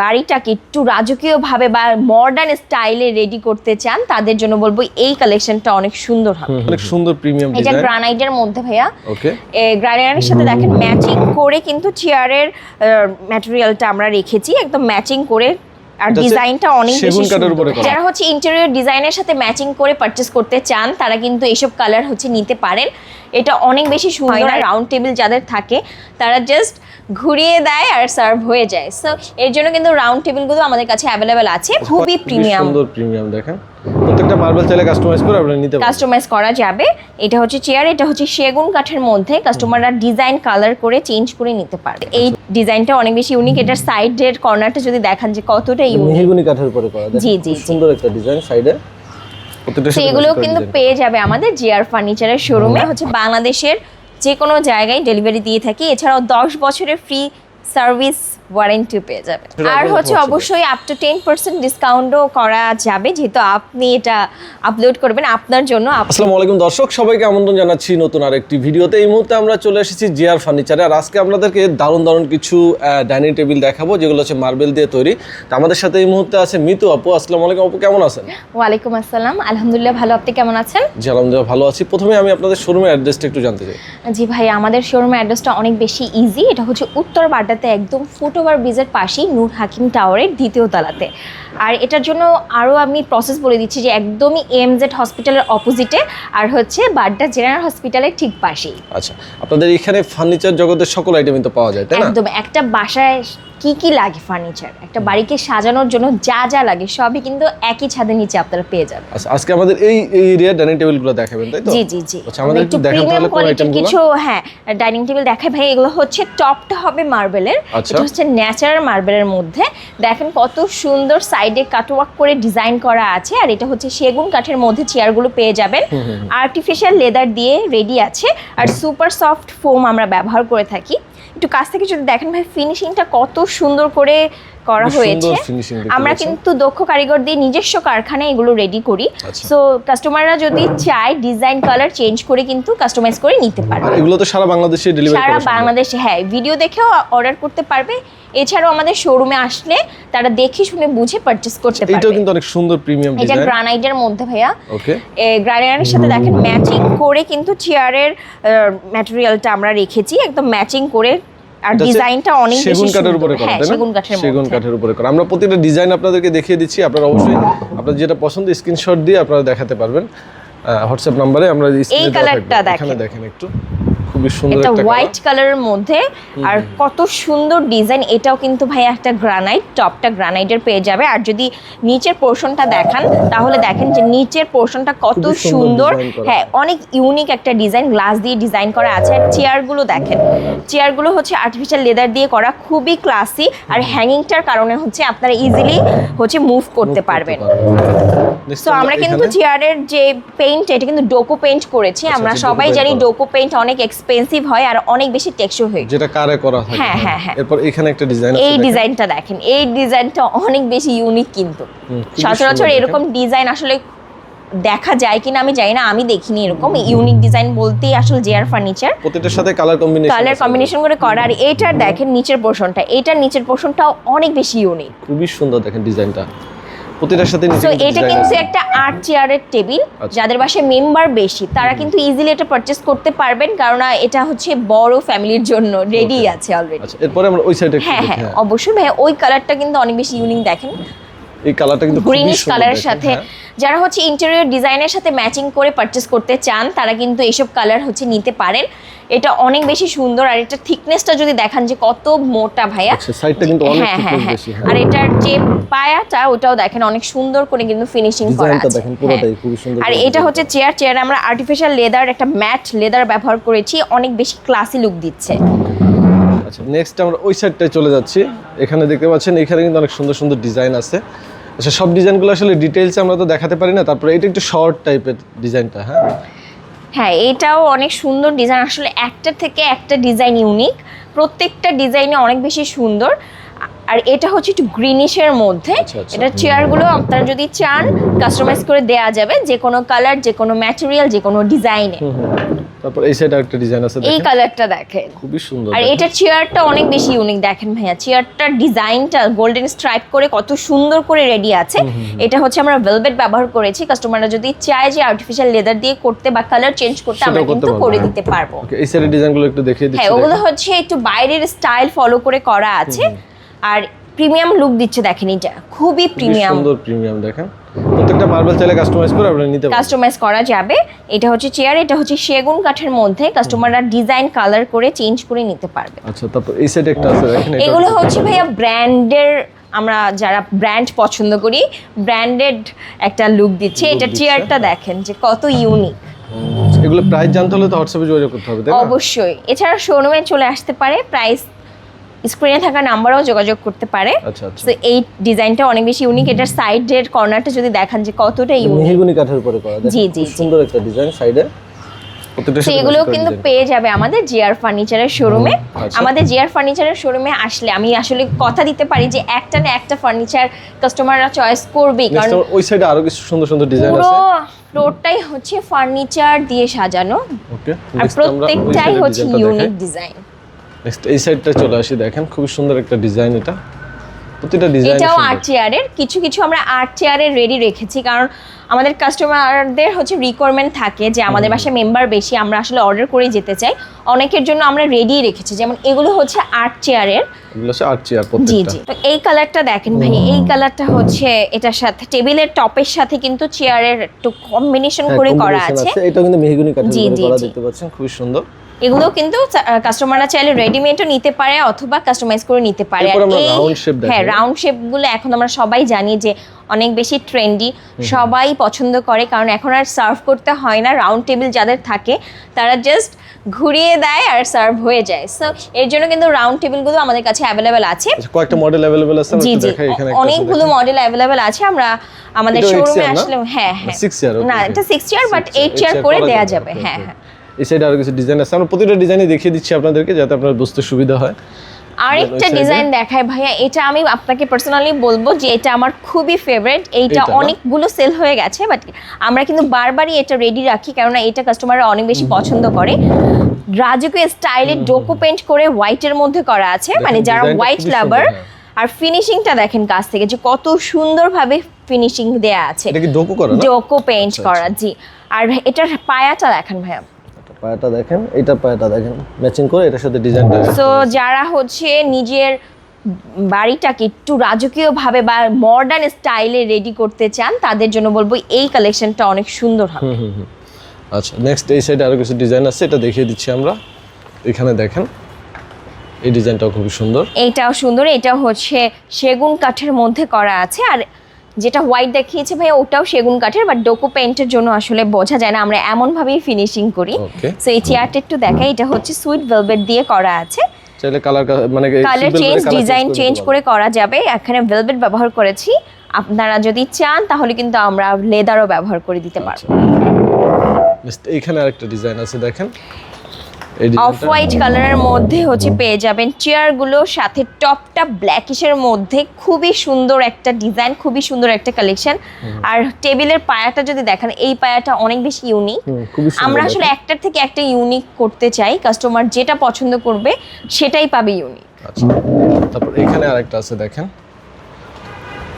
বাড়িটাকে একটু রাজকীয় ভাবে বা মডার্ন স্টাইলে রেডি করতে চান তাদের জন্য বলব এই কালেকশনটা অনেক সুন্দর হবে। অনেক সুন্দর প্রিমিয়াম এটা গ্রানাইটের মধ্যে ভাইয়া। ওকে গ্রানাইটের সাথে দেখেন ম্যাচিং করে কিন্তু চেয়ারের ম্যাটেরিয়ালটা আমরা রেখেছি একদম ম্যাচিং করে। আর ডিজাইনটা অনেক বেশি। যারা হচ্ছে ইন্টেরিয়র ডিজাইনের সাথে ম্যাচিং করে পারচেস করতে চান তারা কিন্তু এইসব কালার হচ্ছে নিতে পারেন। এটা অনেক বেশি সুন্দর রাউন্ড টেবিল যাদের থাকে তারা জাস্ট ঘুরিয়ে দেয় আর সার্ভ হয়ে যায়। সো এর জন্য কিন্তু রাউন্ড টেবিলগুলো আমাদের কাছে অ্যাভেলেবেল আছে। খুবই প্রিমিয়াম সুন্দর প্রিমিয়াম দেখেন। প্রত্যেকটা মার্বেল চাইলে কাস্টমাইজ করে আপনারা নিতে পারেন কাস্টমাইজ করা যাবে। এটা হচ্ছে চেয়ার এটা হচ্ছে সেগুন কাঠের মধ্যে কাস্টমাররা ডিজাইন কালার করে চেঞ্জ করে নিতে পারে এই ডিজাইনটা অনেক বেশি ইউনিক এটার সাইডের কর্নারটা যদি দেখান যে কতটা ইউনিক মেহগুনি কাঠের উপরে করা। জি, জি, সুন্দর একটা ডিজাইন সাইডে এগুলো কিন্তু পেয়ে যাবে আমাদের জিআর ফার্নিচারের শোরুমে হচ্ছে বাংলাদেশের যে কোনো জায়গায় ডেলিভারি দিয়ে থাকি। এছাড়াও দশ বছরের ফ্রি সার্ভিস ওয়ারেন্টি পেয়ে যাবে আর হচ্ছে অবশ্যই আপ টু টেন পার্সেন্ট ডিসকাউন্টও করা যাবে যেহেতু আপনি এটা আপলোড করবেন আপনার জন্য। আসসালামু আলাইকুম দর্শক সবাইকে আমন্ত্রণ জানাচ্ছি নতুন আরেকটি ভিডিওতে। এই মুহূর্তে আমরা চলে এসেছি জিআর ফার্নিচারে আর আজকে আপনাদেরকে দারুণ দারুণ কিছু ডাইনিং টেবিল দেখাবো যেগুলো হচ্ছে মার্বেল দিয়ে তৈরি। তো আমাদের সাথে এই মুহূর্তে আছে মিতু আপু। আসসালামু আলাইকুম আপু কেমন আছেন? ওয়ালাইকুম আসসালাম। আলহামদুলিল্লাহ ভালো আপনি কেমন আছেন? জি আলহামদুলিল্লাহ ভালো আছি। প্রথমে আমি আপনাদের শোরুমের অ্যাড্রেসটা একটু জানতে চাই। জি ভাই আমাদের শোরুমের অ্যাড্রেসটা অনেক বেশি ইজি এটা হচ্ছে উত্তর বাড্ডাতে একদম ফুটওভার ব্রিজের পাশেই নূর হাকিম টাওয়ারের দ্বিতীয় তলাতে। আর এটার জন্য আরও আমি প্রসেস বলে দিচ্ছি যে একদমই এমজেড হসপিটালের অপোজিটে আর হচ্ছে বাড্ডা জেনারেল হসপিটালের ঠিক পাশেই। আচ্ছা আপনাদের এখানে ফার্নিচার জগতের সকল আইটেমই তো পাওয়া যায় তাই না? একদম একটা বাসায় কি কি লাগে ফার্নিচার একটা বাড়িকে সাজানোর জন্য যা যা লাগে সবই কিন্তু একই ছাদের নিচে আপনারা পেয়ে যাবেন। আচ্ছা আজকে আমাদের এই এই এরিয়ার ডাইনিং টেবিলগুলো দেখাবেন তাই তো? জি জি জি। আচ্ছা আমাদের একটু দেখান তাহলে কোন আইটেমগুলো কিছু হ্যাঁ ডাইনিং টেবিল দেখাই। ভাই এগুলো হচ্ছে টপটা হবে মার্বেলের আচ্ছা। এটা হচ্ছে ন্যাচারাল মার্বেলের মধ্যে। দেখেন কত সুন্দর সাইডে কাটওয়ার্ক করে ডিজাইন করা আছে আর এটা হচ্ছে সেগুন কাঠের মধ্যে চেয়ারগুলো পেয়ে যাবেন। আর্টিফিশিয়াল লেদার দিয়ে রেডি আছে আর সুপার সফট ফোম আমরা ব্যবহার করে থাকি। একটু কাছ থেকে যদি দেখেন ভাই ফিনিশিংটা কত সুন্দর করে করা হয়েছে। আমরা কিন্তু দক্ষ কারিগর দিয়ে নিজস্ব কারখানায় এগুলো রেডি করি। আচ্ছা। সো কাস্টমাররা যদি চায় ডিজাইন কালার চেঞ্জ করে কিন্তু কাস্টমাইজ করে নিতে পারবে এগুলো তো সারা বাংলাদেশে ডেলিভারি সারা বাংলাদেশে হ্যাঁ ভিডিও দেখেও অর্ডার করতে পারবে। এছাড়াও আমাদের শোরুমে আসলে তারা দেখে শুনে বুঝে পারচেস করতে এটাও পারবে। কিন্তু অনেক সুন্দর প্রিমিয়াম ডিজাইন এটা গ্রানাইটের মধ্যে ভাইয়া। ওকে গ্রানাইটের সাথে দেখেন ম্যাচিং করে কিন্তু চেয়ারের ম্যাটেরিয়ালটা আমরা রেখেছি। একদম ম্যাচিং করে আর ডিজাইনটা অনেক সেগুন কাঠের উপরে করা হ্যাঁ তাই না? সেগুন কাঠের সেগুন কাঠের উপরে করা। আমরা প্রতিটা ডিজাইন আপনাদেরকে দেখিয়ে দিচ্ছি আপনারা অবশ্যই আপনাদের যেটা পছন্দ স্ক্রিনশট দিয়ে আপনারা দেখাতে পারবেন। হোয়াটসঅ্যাপ নাম্বারে আমরা এই কালারটা দেখেন একটু। খুবই সুন্দর এটা একটা হোয়াইট কালারের মধ্যে। আর কত সুন্দর ডিজাইন এটাও কিন্তু ভাই একটা গ্রানাইট টপটা গ্রানাইটের পেয়ে যাবে। আর যদি নিচের পোর্শনটা দেখান তাহলে দেখেন যে নিচের পোর্শনটা কত সুন্দর। হ্যাঁ অনেক ইউনিক একটা ডিজাইন গ্লাস দিয়ে ডিজাইন করা আছে। আর চেয়ারগুলো দেখেন। চেয়ারগুলো হচ্ছে আর্টিফিশিয়াল লেদার দিয়ে করা খুবই ক্লাসি আর হ্যাঙ্গিংটার কারণে হচ্ছে আপনারা ইজিলি হচ্ছে মুভ করতে পারবেন। তো আমরা কিন্তু চেয়ারের যে পেইন্ট এটা কিন্তু ডোকো পেইন্ট করেছি। আমরা আচ্ছা, সবাই জানি ডোকো পেইন্ট অনেক এক্সপেন্সিভ হয় আর অনেক বেশি টেকসই হয় যেটা কারে করা থাকে হ্যাঁ, হ্যাঁ, হ্যাঁ। এরপর এখানে একটা ডিজাইন আছে এই ডিজাইনটা দেখেন। এই ডিজাইনটা অনেক বেশি ইউনিক কিন্তু। সচরাচর এরকম ডিজাইন আসলে দেখা যায় কিনা আমি জানি না আমি দেখিনি এরকম। ইউনিক ডিজাইন বলতেই আসলে জেয়ার ফার্নিচার প্রত্যেকটার সাথে কালার কম্বিনেশন কালার কম্বিনেশন করে করা। আর এইটার দেখেন নিচের পোর্শনটা এটার নিচের পোর্শনটাও অনেক বেশি ইউনিক খুবই সুন্দর দেখেন ডিজাইনটা প্রতিটার সাথে সো এটা কিন্তু একটা আর্ট চেয়ারের টেবিল। যাদের বাসায় মেম্বার বেশি তারা কিন্তু ইজিলি এটা পারচেস করতে পারবেন কারণ এটা হচ্ছে বড় ফ্যামিলির জন্য রেডি আছে অলরেডি আচ্ছা এরপরে আমরা ওই সাইডে হ্যাঁ হ্যাঁ অবশ্যই। ভাই ওই কালারটা কিন্তু অনেক বেশি ইউনিক দেখেন। এই কালারটা কিন্তু গ্রিনিশ কালারের সাথে হ্যাঁ। যারা হচ্ছে ইন্টেরিয়র ডিজাইনের সাথে ম্যাচিং করে পারচেস করতে চান তারা কিন্তু এইসব কালার হচ্ছে নিতে পারেন। এটা অনেক বেশি সুন্দর আর এটা থিকনেসটা যদি দেখান যে কত মোটা ভাইয়া। আচ্ছা সাইডটা কিন্তু অনেক হ্যাঁ হ্যাঁ হ্যাঁ। বেশি হ্যাঁ। আর এটার যে পায়াটা ওটাও দেখেন অনেক সুন্দর করে কিন্তু ফিনিশিং করা আছে। দেখেন। পুরোটাই খুবই সুন্দর আর এটা হচ্ছে চেয়ার চেয়ার আমরা আর্টিফিশিয়াল লেদার একটা ম্যাট লেদার ব্যবহার করেছি অনেক বেশি ক্লাসি লুক দিচ্ছে। আচ্ছা নেক্সট আমরা ওই সাইডটায় চলে যাচ্ছি। এখানে দেখতে পাচ্ছেন এখানে কিন্তু অনেক সুন্দর সুন্দর ডিজাইন আছে। আচ্ছা সব ডিজাইনগুলো আসলে ডিটেইলসে আমরা তো দেখাতে পারি না, তারপরে এটা একটু শর্ট টাইপের ডিজাইনটা হ্যাঁ? হ্যাঁ এটাও অনেক সুন্দর ডিজাইন, আসলে একটা থেকে একটা ডিজাইন ইউনিক প্রত্যেকটা ডিজাইনে অনেক বেশি সুন্দর। আর এটা হচ্ছে একটু গ্রিনিশের মধ্যে। আচ্ছা, আচ্ছা। এটা চেয়ারগুলো আপনারা যদি চান কাস্টমাইজ করে দেয়া যাবে যে কোনো কালার যে কোনো ম্যাটেরিয়াল যে কোনো ডিজাইনে তারপর এই সাইডে একটা ডিজাইন আছে এই কালারটা দেখেন। খুবই সুন্দর আর এটা চেয়ারটা অনেক বেশি ইউনিক দেখেন ভাইয়া। চেয়ারটার ডিজাইনটা গোল্ডেন স্ট্রাইপ করে কত সুন্দর করে রেডি আছে। এটা হচ্ছে আমরা ভেলভেট ব্যবহার করেছি। কাস্টমাররা যদি চায় যে আর্টিফিশিয়াল লেদার দিয়ে করতে বা কালার চেঞ্জ করতে আমরা কিন্তু করে হ্যাঁ। দিতে পারব। এই সাইডের ডিজাইনগুলো একটু দেখিয়ে দিচ্ছি হ্যাঁ ওগুলো হচ্ছে একটু বাইরের স্টাইল ফলো করে করা আছে। আর প্রিমিয়াম লুক দিচ্ছে দেখেন এটা। খুবই প্রিমিয়াম। সুন্দর প্রিমিয়াম দেখেন। প্রত্যেকটা মার্বেল চাইলে কাস্টমাইজ করে আপনারা নিতে পারবেন। কাস্টমাইজ করা যাবে। এটা হচ্ছে চেয়ার এটা হচ্ছে সেগুন কাঠের মধ্যে কাস্টমাররা ডিজাইন কালার করে চেঞ্জ করে নিতে পারবে। আচ্ছা তারপর এই সাইডে একটা আছে দেখেন এগুলো হচ্ছে ভাইয়া ব্র্যান্ডের আমরা যারা ব্র্যান্ড পছন্দ করি ব্র্যান্ডেড একটা লুক দিচ্ছে। এটা চেয়ারটা দেখেন যে কত ইউনিক এগুলো প্রাইস জানতে হলে তো হোয়াটসঅ্যাপে যোগাযোগ করতে হবে অবশ্যই। এছাড়া শোরুমে চলে আসতে পারে। প্রাইস স্ক্রিনে থাকা নাম্বারও যোগাযোগ করতে পারে। আচ্ছা আচ্ছা। তো এই ডিজাইনটা অনেক বেশি ইউনিক এটার সাইডের কর্নারটা যদি দেখান যে কতটা ইউনিক মেহগনি কাঠের উপরে করা। জি, জি। সুন্দর একটা ডিজাইন সাইডে তো এগুলো কিন্তু পেয়ে যাবে আমাদের জিআর ফার্নিচারের শোরুমে আচ্ছা। আমাদের জিআর ফার্নিচারের শোরুমে আসলে আমি আসলে কথা দিতে পারি যে একটা না একটা ফার্নিচার কাস্টমাররা চয়েস করবেই কারণ ওই সাইডে আরও কিছু সুন্দর সুন্দর ডিজাইন পুরো আছে। ফ্লোরটাই হচ্ছে ফার্নিচার দিয়ে সাজানো। ওকে আর প্রত্যেকটাই হচ্ছে ইউনিক ডিজাইন নেক্সট এই সাইডটা চলে আসি দেখেন খুবই সুন্দর একটা ডিজাইন এটা। প্রতিটা ডিজাইন এটাও আর্ট চেয়ারের কিছু কিছু আমরা আর্ট চেয়ারের রেডি রেখেছি কারণ আমাদের কাস্টমারদের হচ্ছে রিকোয়ারমেন্ট থাকে যে আমাদের বাসায় মেম্বার বেশি আমরা আসলে অর্ডার করে যেতে চাই। অনেকের জন্য আমরা রেডি রেখেছি যেমন এগুলো হচ্ছে আর্ট চেয়ারের এগুলো হচ্ছে আর্ট চেয়ার জি জি। তো এই কালারটা দেখেন ভাই এই কালারটা হচ্ছে এটার সাথে টেবিলের টপের সাথে কিন্তু চেয়ারের একটু কম্বিনেশন হ্যাঁ, করে করা আছে। এটাও কিন্তু মেহগনি কাঠের করা দেখতে পাচ্ছেন খুবই সুন্দর। এগুলো কিন্তু কাস্টমাররা চাইলে রেডিমেডও নিতে পারে অথবা কাস্টমাইজ করে নিতে পারে। হ্যাঁ রাউন্ড শেপগুলো এখন আমরা সবাই জানি যে অনেক বেশি ট্রেন্ডি সবাই পছন্দ করে কারণ এখন আর সার্ভ করতে হয় না রাউন্ড টেবিল যাদের থাকে তারা জাস্ট ঘুরিয়ে দেয় আর সার্ভ হয়ে যায়। সো এর জন্য কিন্তু রাউন্ড টেবিলগুলো আমাদের কাছে অ্যাভেলেবেল আছে। কয়েকটা মডেল অ্যাভেলেবেল আছে? জি জি। অনেকগুলো মডেল অ্যাভেলেবেল আছে আমরা আমাদের শোরুমে আসলে হ্যাঁ হ্যাঁ। না এটা six year but eight year করে দেয়া যাবে। হ্যাঁ হ্যাঁ। এই সাইডে আরও কিছু ডিজাইন আছে। আমরা প্রতিটা ডিজাইনই দেখিয়ে দিচ্ছি আপনাদেরকে যাতে আপনারা বুঝতে সুবিধা হয়। আরেকটা ডিজাইন দেখায় ভাইয়া এটা আমি আপনাকে পার্সোনালি বলব যে এটা আমার খুবই ফেভারিট এইটা অনেকগুলো সেল হয়ে গেছে বাট আমরা কিন্তু বারবারই এটা রেডি রাখি কেননা এটা কাস্টমাররা অনেক বেশি পছন্দ করে। রাজকীয় স্টাইলে ডোকো পেন্ট করে হোয়াইটের মধ্যে করা আছে মানে যারা হোয়াইট লাভার। আর ফিনিশিংটা দেখেন কাছ থেকে যে কত সুন্দরভাবে ফিনিশিং দেয়া আছে। ডোকো করা পেন্ট আচ্ছা, করা জি। আর এটার পায়াটা দেখেন ভাইয়া। পায়াটা দেখেন এটা পায়াটা দেখেন ম্যাচিং করে এটার সাথে ডিজাইনটা সো যারা হচ্ছে নিজের বাড়িটাকে একটু রাজকীয়ভাবে বা মডার্ন স্টাইলে রেডি করতে চান তাদের জন্য বলব এই কালেকশনটা অনেক সুন্দর হবে। আচ্ছা নেক্সট এই সাইডে আরও কিছু ডিজাইন আছে এটা দেখিয়ে দিচ্ছি আমরা। এখানে দেখেন এই ডিজাইনটাও খুবই সুন্দর। এইটাও সুন্দর এটাও হচ্ছে সেগুন কাঠের মধ্যে করা আছে আর যেটা হোয়াইট দেখিয়েছে ভাই ওটাও সেগুন কাঠের বাট ডোকো পেন্টের জন্য আসলে বোঝা যায় না। আমরা এমন এমনভাবেই ফিনিশিং করি। সো এই চেয়ারটা একটু দেখাই। এটা হচ্ছে সুইট ভেলভেট দিয়ে করা আছে। চাইলে কালার মানে কালার চেঞ্জ ডিজাইন চেঞ্জ করে করা যাবে। এখানে ভেলভেট ব্যবহার করেছি। আপনারা যদি চান তাহলে কিন্তু আমরা লেদারও ব্যবহার করে দিতে পারব। এইখানে আরেকটা ডিজাইন আছে দেখেন। অফ হোয়াইট কালারের মধ্যে হচ্ছে পেয়ে যাবেন চেয়ারগুলোর সাথে টপটা ব্ল্যাকিশের মধ্যে। খুবই সুন্দর একটা ডিজাইন খুবই সুন্দর একটা কালেকশন আর টেবিলের পায়াটা যদি দেখেন এই পায়াটা অনেক বেশি ইউনিক আমরা আসলে একটার থেকে একটা ইউনিক করতে চাই। কাস্টমার যেটা পছন্দ করবে সেটাই পাবে ইউনিক আচ্ছা। তারপর এখানে আরেকটা আছে দেখেন।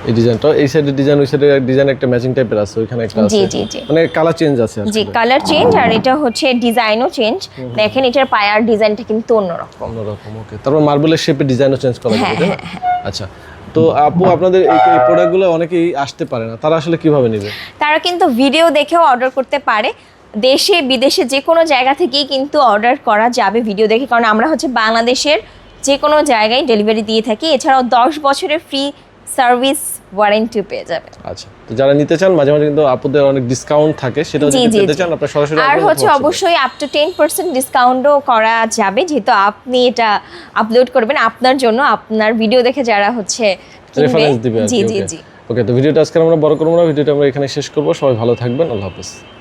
এই ডিজাইনটা এই ডিজাইন ওই ডিজাইন একটা ম্যাচিং টাইপের আছে ওইখানে একটা আছে। জি, জি, জি। মানে কালার চেঞ্জ আছে জি কালার চেঞ্জ আর এটা হচ্ছে ডিজাইনও চেঞ্জ দেখেন এটার পায়ার ডিজাইনটা কিন্তু অন্যরকম। অন্যরকম ওকে তারপর মার্বেলের শেপে ডিজাইনও চেঞ্জ করা হ্যাঁ, যাবে আচ্ছা তো আপু আপনাদের এই প্রোডাক্টগুলো অনেকেই আসতে পারে না তারা আসলে কীভাবে নেবে? তারা কিন্তু ভিডিও দেখেও অর্ডার করতে পারে। দেশে বিদেশে যে কোনো জায়গা থেকেই কিন্তু অর্ডার করা যাবে ভিডিও দেখে। কারণ আমরা হচ্ছে বাংলাদেশের যে কোনো জায়গায় ডেলিভারি দিয়ে থাকি। এছাড়াও দশ বছরের ফ্রি সার্ভিস ওয়ারেন্টি পেয়ে যাবে আচ্ছা তো যারা নিতে চান মাঝে মাঝে কিন্তু আপুদের অনেক ডিসকাউন্ট থাকে সেটা যদি জি। চান আপনারা সরাসরি আর হচ্ছে অবশ্যই আপ টু টেন পার্সেন্ট ডিসকাউন্টও করা যাবে যেহেতু আপনি এটা আপলোড করবেন আপনার জন্য আপনার ভিডিও দেখে যারা হচ্ছে রেফারেন্স দিবে জি জি জি। ওকে তো ভিডিওটা আজকে আমরা বড় করব না ভিডিওটা আমরা এখানে শেষ করব। সবাই ভালো থাকবেন আল্লাহ হাফেজ।